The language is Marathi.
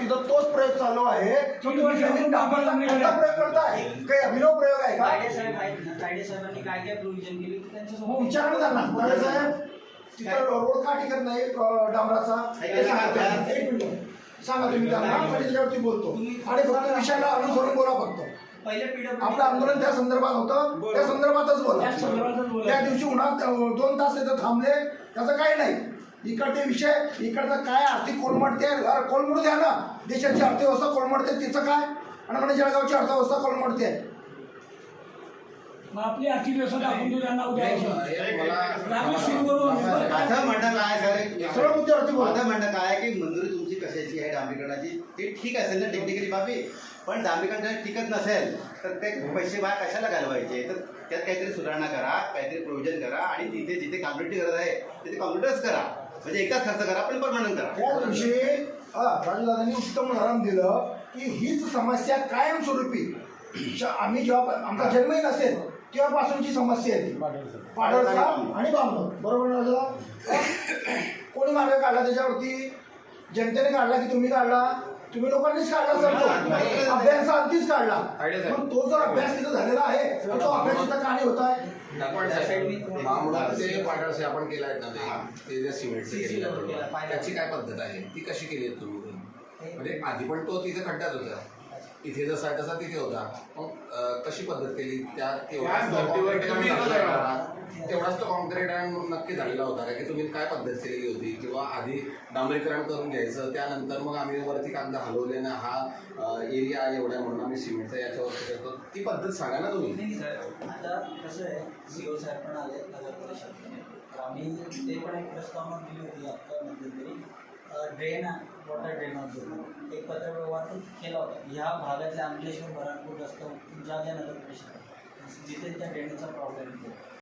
तिथं तोच प्रयोग चालू आहे प्रयोग करताय. काही अभिनव प्रयोग आहे तिथं रोड का टिकत नाही डांबराचा. ते सांगा तुम्ही. एक मिनिट. सांगा तुम्ही त्यांना त्याच्यावरती बोलतो. आणि फक्त विषयाला अनुसरून बोला फक्त. आपलं आंदोलन त्या संदर्भात होतं. त्या संदर्भातच बोला. त्या दिवशी उन्हात दोन तास तिथं थांबले. त्याचं काही नाही. इकडचे विषय इकडचं काय आर्थिक कोलमडते अरे कोलमडू द्या ना. देशाची अर्थव्यवस्था कोलमडते तिचं काय? आणि म्हणजे जळगावची अर्थव्यवस्था कोलमडते आपली आर्थिक व्यवस्था दाखवून देऊ त्यांना उद्या. माझं म्हणणं काय सर? मुद्द्यावरती बोला. माझं म्हणणं काय की मंजुरी तुमची कशाची आहे डांबरीकरणाची? ते ठीक असेल ना टेक्निकली बाबी. पण डांबरीकरण जर टिकत नसेल तर ते पैसे बाहेर कशाला घालवायचे? तर त्यात काहीतरी सुधारणा करा काहीतरी प्रोव्हिजन करा आणि तिथे जिथे कॉम्प्युटरची गरज आहे तिथे कॉम्प्युटर्स करा. म्हणजे एकदाच खर्च करा पण परमानंट करा. त्या दिवशी हा, राजूदादांनी उत्तम उदाहरण दिलं की हीच समस्या कायमस्वरूपी. श- आम्ही जेव्हा आमचा जन्मही नसेल तेव्हापासूनची समस्या आहे ती. पाडळसा आणि बांबव बरोबर ना राजूदा? हा? कोणी मार्ग काढला त्याच्यावरती? जनतेने काढला की तुम्ही काढला? तुम्ही लोकांनीच काढला सर तो. अभ्यास अगदीच काढला. पण तो जर अभ्यास तिथं झालेला आहे आपण केला आहे ना ते सिमेंटचं. त्याची काय पद्धत आहे? ती कशी केली आहे तुम्ही म्हणजे आधी पण तो तिथे खड्ड्यात होता. इथे जसा तसा तिथे होता. मग कशी पद्धत केली? त्या तेवढाच तो कॉन्क्रीट नक्की झालेला होता. का की तुम्ही काय पद्धत केलेली होती? किंवा आधी डांबरीकरण करून घ्यायचं. त्यानंतर मग आम्ही वरती कागद हलवले ना हा एरिया एवढा म्हणून आम्ही सिमेंटचा याच्यावरती करतो ती पद्धत सांगा ना तुम्ही. नाही सर आता कसं आहे सीओ साहेब पण आले नगर परिषदेने तर आम्ही ते पण एक प्रस्तावना दिली होती आता मध्यंतरी. ड्रेन वॉटर ड्रेन एक पत्रव्यवहार केला होता. ह्या भागातल्या अंकलेश्वर बराणपूर रस्ता ज्या ज्या नगर परिषद जिथे त्या ड्रेनचा प्रॉब्लेम येतो